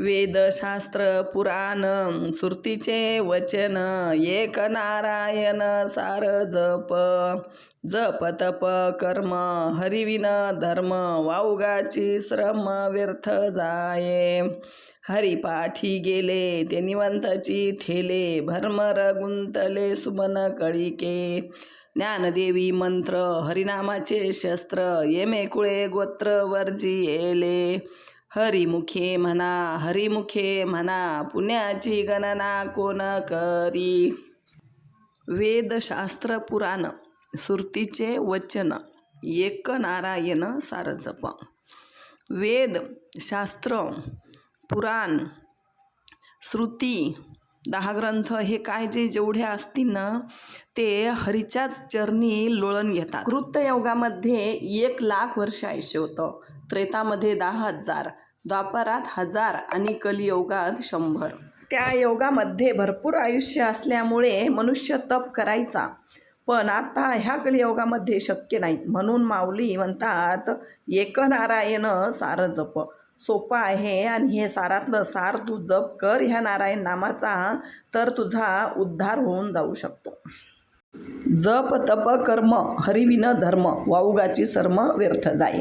वेदशास्त्र पुराण सुरतीचे वचन एक नारायण सार जप जप तप कर्म हरिविन धर्म वाऊगाची श्रम व्यर्थ जाये. हरिपाठी गेले ते निवंतची ठेले भरमर गुंतले सुमन कळिके. ज्ञानदेवी मंत्र हरिनामाचे शस्त्र येमे कुळे गोत्र वर्जी येले. हरिमुखे म्हणा हरिमुखे म्हणा पुण्याची गणना कोण करी? वेदशास्त्र पुराण सुरतीचे वचन एक नारायण सार जप वेद शास्त्र पुराण श्रुती दहा ग्रंथ हे काय जे जेवढे असतील ना ते हरीच्याच चरणी लोळण घेतात. कृत्ययोगामध्ये एक लाख वर्ष आयुष्य होतं. त्रेतामध्ये दहा हजार द्वापरात हजार आणि कलियोगात शंभर. त्या योगामध्ये भरपूर आयुष्य असल्यामुळे मनुष्य तप करायचा. पण आता ह्या कलियोगामध्ये शक्य नाही. म्हणून माऊली म्हणतात एक नारायण सार जप. सोपं आहे आणि हे सारातलं सार तू जप कर. ह्या नारायण नामाचा तर तुझा उद्धार होऊन जाऊ शकतो. जप तप कर्म हरिविन धर्म वाऊगाची सर्म व्यर्थ जाई.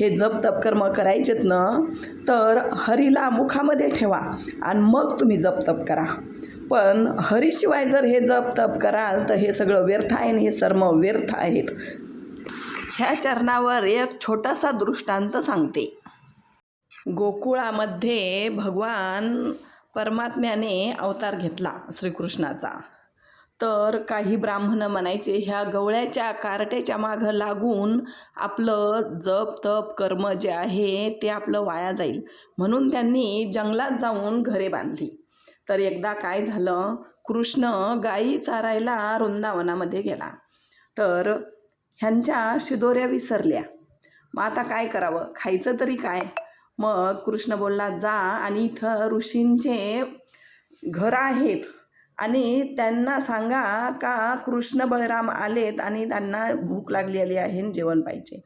हे जप तप कर्म करायचेत ना तर हरीला मुखामध्ये ठेवा आणि मग तुम्ही जप तप करा. पण हरीशिवाय जर हे जप तप कराल तर हे सगळं व्यर्थ आहे आणि हे सर्म व्यर्थ आहेत. ह्या चरणावर एक छोटासा दृष्टांत सांगते. गोकुळामध्ये भगवान परमात्म्याने अवतार घेतला श्रीकृष्णाचा. तर काही ब्राह्मण म्हणायचे ह्या गवळ्याच्या कारट्याच्या मागं लागून आपलं जप तप कर्म जे आहे ते आपलं वाया जाईल. म्हणून त्यांनी जंगलात जाऊन घरे बांधली. तर एकदा काय झालं कृष्ण गायी चारायला वृंदावनामध्ये गेला. तर ह्यांच्या शिदोऱ्या विसरल्या. मग आता काय करावं? खायचं तरी काय? मग कृष्ण बोलला जा आणि इथं ऋषींचे घर आहेत. आणि त्यांना सांगा का कृष्ण बळराम आलेत आणि त्यांना भूक लागलेली आहे आणि जेवण पाहिजे.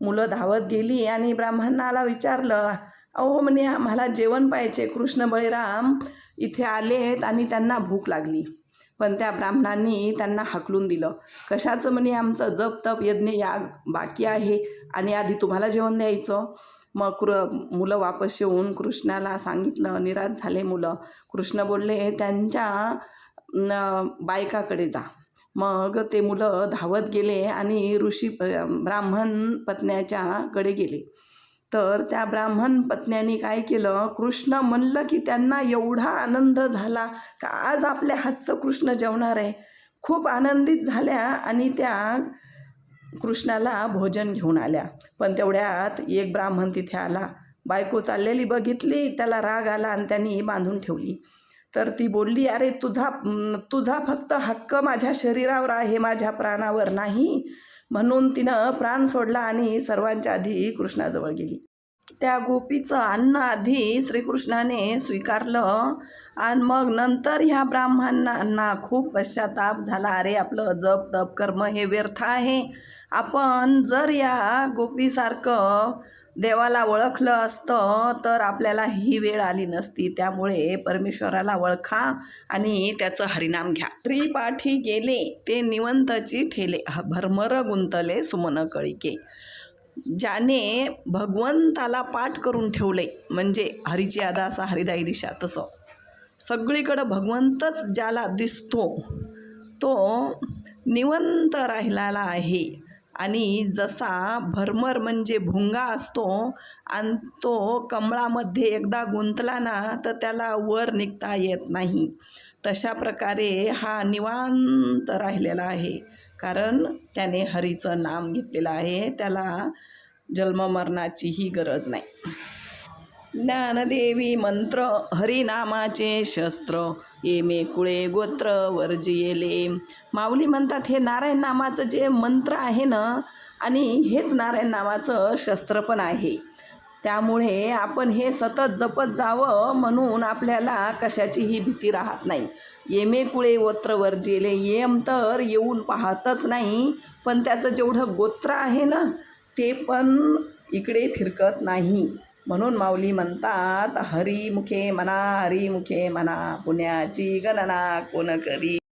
मुलं धावत गेली आणि ब्राह्मणाला विचारलं अहो म्हणे आम्हाला जेवण पाहिजे. कृष्ण बळीराम इथे आलेत आणि त्यांना भूक लागली. पण त्या ब्राह्मणांनी त्यांना हाकलून दिलं. कशाचं म्हणे आमचं जप तप यज्ञ याग बाकी आहे आणि आधी तुम्हाला जेवण द्यायचं? मग कृ मुलं वापस येऊन कृष्णाला सांगितलं निराश झाले मुलं. कृष्ण बोलले त्यांच्या न बायकाकडे जा. मग ते मुलं धावत गेले आणि ऋषी ब्राह्मण पत्न्याच्याकडे गेले. तर त्या ब्राह्मण पत्न्यांनी काय केलं कृष्ण म्हणलं की त्यांना एवढा आनंद झाला का आज आपल्या हातचं कृष्ण जेवणार आहे? खूप आनंदित झाल्या आणि त्या कृष्णाला भोजन घेऊन आल्या. पण तेवढ्यात एक ब्राह्मण तिथे आला. बायको चाललेली बघितली त्याला राग आला आणि त्यांनी बांधून ठेवली. तर ती बोलली अरे तुझा तुझा फक्त हक्क माझ्या शरीरावर आहे माझ्या प्राणावर नाही. म्हणून तिनं प्राण सोडला आणि सर्वांच्या आधी कृष्णाजवळ गेली. त्या गोपीचं अन्न आधी श्रीकृष्णाने स्वीकारलं आणि मग नंतर ह्या ब्राह्मणांना खूप पश्चाताप झाला. अरे आपलं जप तप कर्म हे व्यर्थ आहे. आपण जर या गोपीसारखं देवाला ओळखलं असतं तर आपल्याला ही वेळ आली नसती. त्यामुळे परमेश्वराला ओळखा आणि त्याचं हरिनाम घ्या. त्रिपाठी गेले ते निवंतची ठेले. भरमर गुंतले सुमन कळिके ज्याने भगवंताला पाठ करून ठेवले म्हणजे हरीची आदा असा हरिदाई दिशा तसं. सगळीकडं भगवंतच ज्याला दिसतो तो निवंत राहिलेला आहे. आणि जसा भरमर म्हणजे भुंगा असतो आणि तो कमळामध्ये एकदा गुंतला ना तर त्याला वर निघता येत नाही. तशा प्रकारे हा निवांत राहिलेला आहे. कारण त्याने हरीचं नाम घेतलेलं आहे. त्याला जन्ममरणाचीही गरज नाही. ज्ञानदेवी मंत्र हरिनामाचे शस्त्र येमे कुळे गोत्र वर्जियेले माऊली म्हणतात हे नारायण नामाचं जे मंत्र आहे ना आणि हेच नारायण नामाचं शस्त्र पण आहे. त्यामुळे आपण हे सतत जपत जावं म्हणून आपल्याला कशाचीही भीती राहत नाही. येमे कुळे गोत्र वर्जिले येम तर येऊन पाहतच नाही पण त्याचं जेवढं गोत्र आहे ना ते पण इकडे फिरकत नाही. म्हणून माऊली म्हणतात हरिमुखे म्हणा हरिमुखे म्हणा पुण्याची गणना कोण करी?